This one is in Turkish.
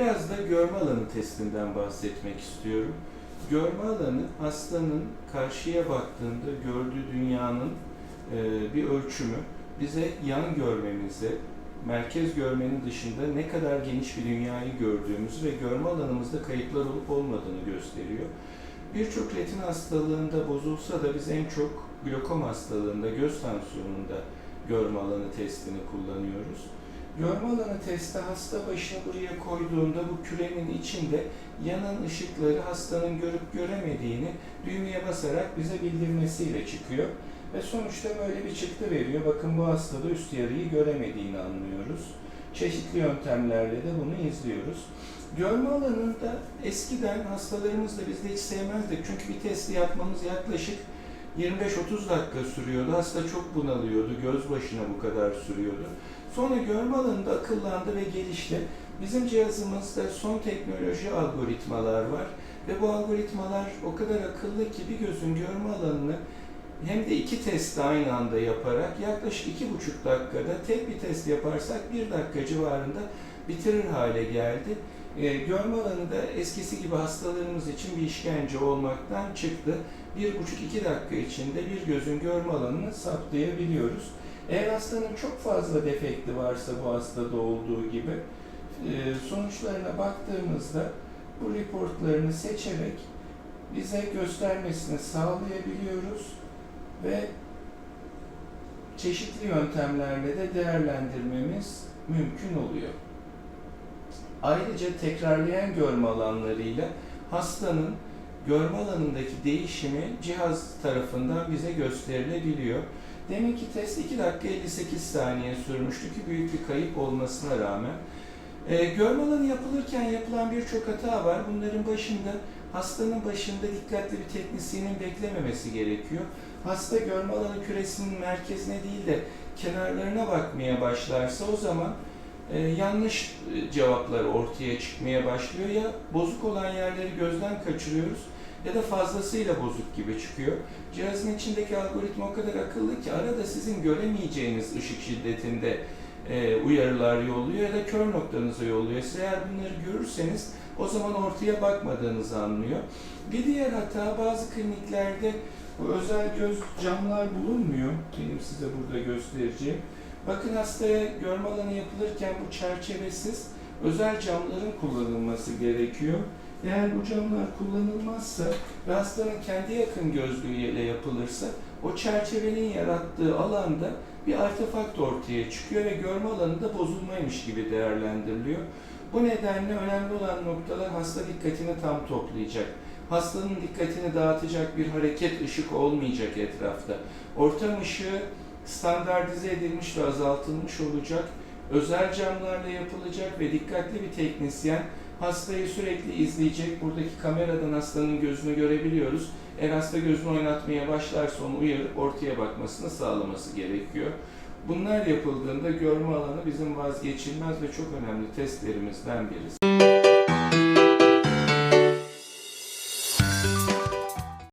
Biraz da görme alanı testinden bahsetmek istiyorum. Görme alanı hastanın karşıya baktığında gördüğü dünyanın e, bir ölçümü. Bize yan görmemizi, merkez görmenin dışında ne kadar geniş bir dünyayı gördüğümüzü ve görme alanımızda kayıplar olup olmadığını gösteriyor. Birçok retin hastalığında bozulsa da biz en çok glokom hastalığında, göz tansiyonunda görme alanı testini kullanıyoruz. Görme alanı testi hasta başını buraya koyduğunda bu kürenin içinde yanan ışıkları hastanın görüp göremediğini düğmeye basarak bize bildirmesiyle çıkıyor. Ve sonuçta böyle bir çıktı veriyor. Bakın bu hastada üst yarıyı göremediğini anlıyoruz. Çeşitli yöntemlerle de bunu izliyoruz. Görme alanında eskiden hastalarımız da biz de hiç sevmezdik. Çünkü bir testi yapmamız yaklaşık 25-30 dakika sürüyordu. Hasta çok bunalıyordu. Göz başına bu kadar sürüyordu. Sonra görme alanında akıllandı ve gelişti. Bizim cihazımızda son teknoloji algoritmalar var. Ve bu algoritmalar o kadar akıllı ki bir gözün görme alanını hem de iki testi aynı anda yaparak yaklaşık iki buçuk dakikada tek bir test yaparsak bir dakika civarında bitirir hale geldi. E, görme alanı da eskisi gibi hastalarımız için bir işkence olmaktan çıktı. Bir buçuk iki dakika içinde bir gözün görme alanını saptayabiliyoruz. Eğer hastanın çok fazla defekti varsa bu hastada olduğu gibi e, sonuçlarına baktığımızda bu reportlarını seçerek bize göstermesini sağlayabiliyoruz ve çeşitli yöntemlerle de değerlendirmemiz mümkün oluyor. Ayrıca tekrarlayan görme alanlarıyla hastanın görme alanındaki değişimi cihaz tarafından bize gösterilebiliyor. Deminki test 2 dakika 58 saniye sürmüştü ki büyük bir kayıp olmasına rağmen. Ee, görme alanı yapılırken yapılan birçok hata var. Bunların başında hastanın başında dikkatli bir teknisyenin beklememesi gerekiyor. Hasta görme alanı küresinin merkezine değil de kenarlarına bakmaya başlarsa o zaman e, yanlış e, cevaplar ortaya çıkmaya başlıyor. Ya bozuk olan yerleri gözden kaçırıyoruz ya da fazlasıyla bozuk gibi çıkıyor. Cihazın içindeki algoritma o kadar akıllı ki arada sizin göremeyeceğiniz ışık şiddetinde e, uyarılar yolluyor ya da kör noktanıza yolluyor. Siz eğer bunları görürseniz o zaman ortaya bakmadığınızı anlıyor. Bir diğer hata bazı kliniklerde bu özel göz camlar bulunmuyor. Benim size burada göstereceğim. Bakın hastaya görme alanı yapılırken bu çerçevesiz özel camların kullanılması gerekiyor. Eğer bu camlar kullanılmazsa ve hastanın kendi yakın gözlüğüyle yapılırsa o çerçevenin yarattığı alanda bir artefakt ortaya çıkıyor ve görme alanı da bozulmaymış gibi değerlendiriliyor. Bu nedenle önemli olan noktalar hasta dikkatini tam toplayacak. Hastanın dikkatini dağıtacak bir hareket ışık olmayacak etrafta. Ortam ışığı standartize edilmiş ve azaltılmış olacak. Özel camlarla yapılacak ve dikkatli bir teknisyen hastayı sürekli izleyecek. Buradaki kameradan hastanın gözünü görebiliyoruz. Eğer hasta gözünü oynatmaya başlarsa onu uyarıp ortaya bakmasını sağlaması gerekiyor. Bunlar yapıldığında görme alanı bizim vazgeçilmez ve çok önemli testlerimizden birisi.